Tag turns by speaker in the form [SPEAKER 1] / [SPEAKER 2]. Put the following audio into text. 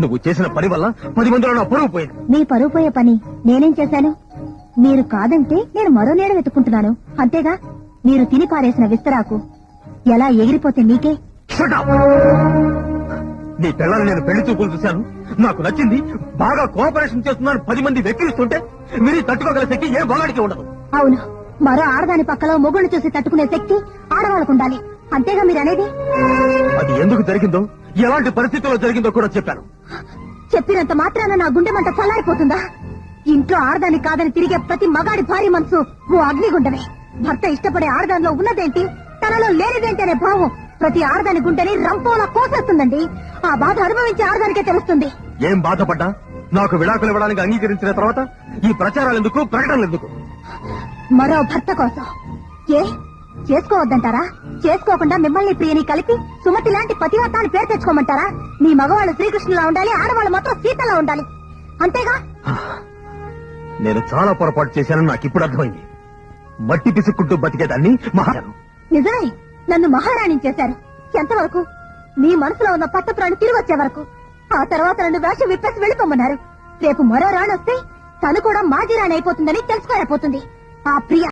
[SPEAKER 1] నువ్వు చేసిన పని వల్ల పది మందిలో నా పరువు పోయింది.
[SPEAKER 2] మీ పరువు పోయే పని నేనేం చేశాను? మీరు కాదంటే నేను మరో నీడ వెతుక్కుంటున్నాను. అంతేగా మీరు తిని పారేసిన విస్తరాకు ఎలా ఎగిరిపోతే మీకే?
[SPEAKER 1] Shut up! నీ పిల్లల్ని నేను పెళ్ళి చూపులు చూశాను. నాకు నచ్చింది బాగా కోఆపరేషన్ చేస్తున్నాను పది మంది వెక్కిరిస్తుంటే మీరు తట్టుకోగల శక్తి ఏ బాగాడికి ఉండదు.
[SPEAKER 2] అవును మరో ఆడదాని పక్కలో మొగుళ్ళు చూసి తట్టుకునే శక్తి ఆడవాళ్ళకు ఉండాలి. అంతేగా మీరు అనేది
[SPEAKER 1] అది ఎందుకు జరిగిందో ఎలాంటి పరిస్థితుల్లో జరిగిందో కూడా చెప్పాను.
[SPEAKER 2] చెప్పినంత మాత్రాన నా గుండె మంట చల్లారిపోతుందా? ఇంట్లో ఆడదాని కాదని తిరిగే ప్రతి మగాడి భారీ మనసు ఓ అగ్నిగుండమే. భర్త ఇష్టపడే ఆడదానిలో ఉన్నదేంటి? తనలో లేనిదేంటి అనే భావం ప్రతి ఆడదాని గుండెని రంపోలా కోసేస్తుందండి. ఆ బాధ అనుభవించే ఆడదానికే తెలుస్తుంది.
[SPEAKER 1] ఏం బాధపడ్డా? నాకు విడాకులు ఇవ్వడానికి అంగీకరించిన తర్వాత ఈ ప్రచారాలు ఎందుకు ప్రకటనలు ఎందుకు?
[SPEAKER 2] మరో భర్త కోసం. ఏ? చేసుకోవద్దంటారా? చేసుకోకుండా మిమ్మల్ని ప్రియని కలిపి సుమతి లాంటి పతివ్రతాన్ని పేరు తెచ్చుకోమంటారా? మీ మగవాళ్ళు శ్రీకృష్ణులా ఉండాలి ఆడవాళ్ళు మాత్రం సీతలా ఉండాలి. అంతేగా?
[SPEAKER 1] నేను చాలా పొరపాటు చేశానని నాకు ఇప్పుడు అర్థమైంది. మట్టి పిసుక్కుంటూ బతికేదాన్ని మహాను
[SPEAKER 2] నిజమే నన్ను మహారాణి చేశారు. ఎంతవరకు? మీ మనసులో ఉన్న పట్టపురాణి తిరిగి వచ్చే వరకు. ఆ తర్వాత నన్ను వేషం విప్పేసి వెళ్ళిపోమన్నారు. రేపు మరో రాణి వస్తే తను కూడా మాజీ రాణి అయిపోతుందని తెలుసుకోలేకపోతుంది. ఆ ప్రియ